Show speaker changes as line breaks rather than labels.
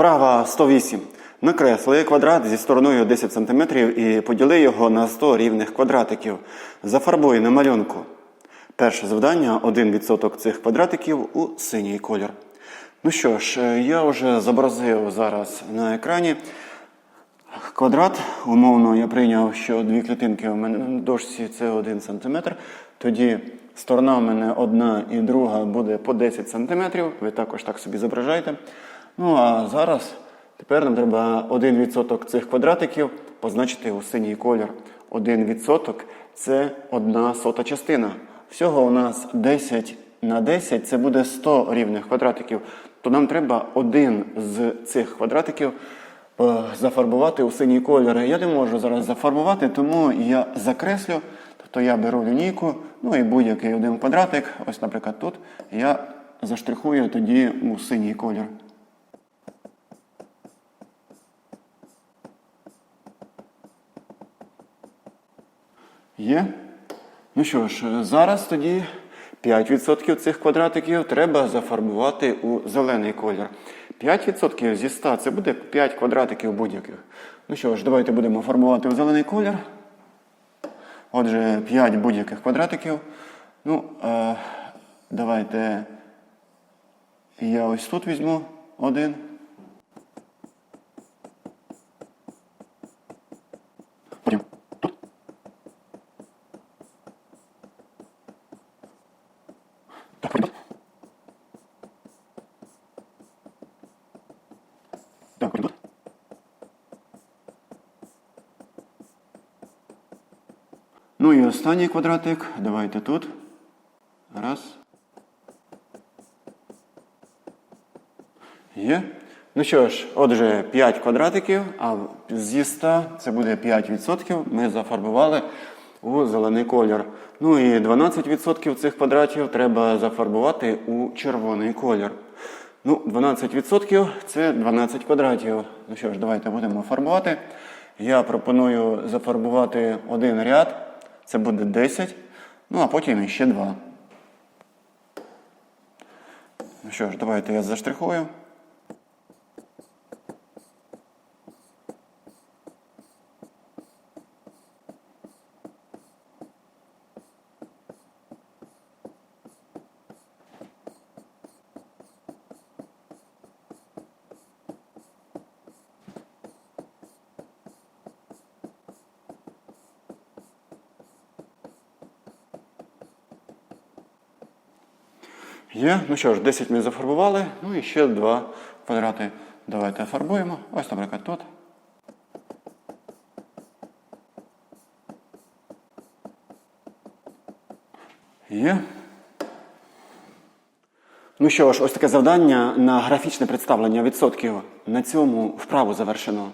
Вправа 108. Накресли квадрат зі стороною 10 см і поділи його на 100 рівних квадратиків. Зафарбуй на малюнку. Перше завдання 1% цих квадратиків у синій колір. Ну що ж, е, я вже зобразив зараз на екрані квадрат. Умовно я прийняв, що дві клітинки у мене на дошці це 1 см. Тоді сторона в мене одна і друга буде по 10 см. Ви також так собі зображаєте. Ну а зараз тепер нам треба 1% цих квадратиків позначити у синій колір. 1% це одна сота частина. Всього у нас 10 на 10 це буде 100 рівних квадратиків. То нам треба один з цих квадратиків е, зафарбувати у синій колір. Я не можу зараз зафарбувати, тому я закреслю. Тобто я беру лінійку, ну і будь-який один квадратик, ось, наприклад, тут, я заштрихую тоді у синій колір. Є? Ну що ж, зараз тоді 5% цих квадратиків треба зафарбувати у зелений колір. 5% зі 100 це буде 5 квадратиків будь-яких. Ну що ж, давайте будемо фарбувати у зелений колір. Отже, 5 будь-яких квадратиків. Ну, е, давайте я ось тут візьму один. Потім тут. Так, потім тут. Так, потім тут. Ну і останній квадратик. Давайте тут. Раз. Є. Ну що ж, отже, 5 квадратиків, а зі 100 це буде 5%. Ми зафарбували у зелений колір. Ну і 12% цих квадратів треба зафарбувати у червоний колір. Ну, 12% це 12 квадратів. Ну що ж, давайте будемо фарбувати. Я пропоную зафарбувати один ряд. Це буде 10. Ну, а потім ще 2. Ну що ж, давайте я заштрихую. Є. Ну що ж, 10 ми зафарбували. Ну і ще два квадрати. Давайте фарбуємо. Ось, наприклад, тут. Є. Ну що ж, ось таке завдання на графічне представлення відсотків. На цьому вправу завершено.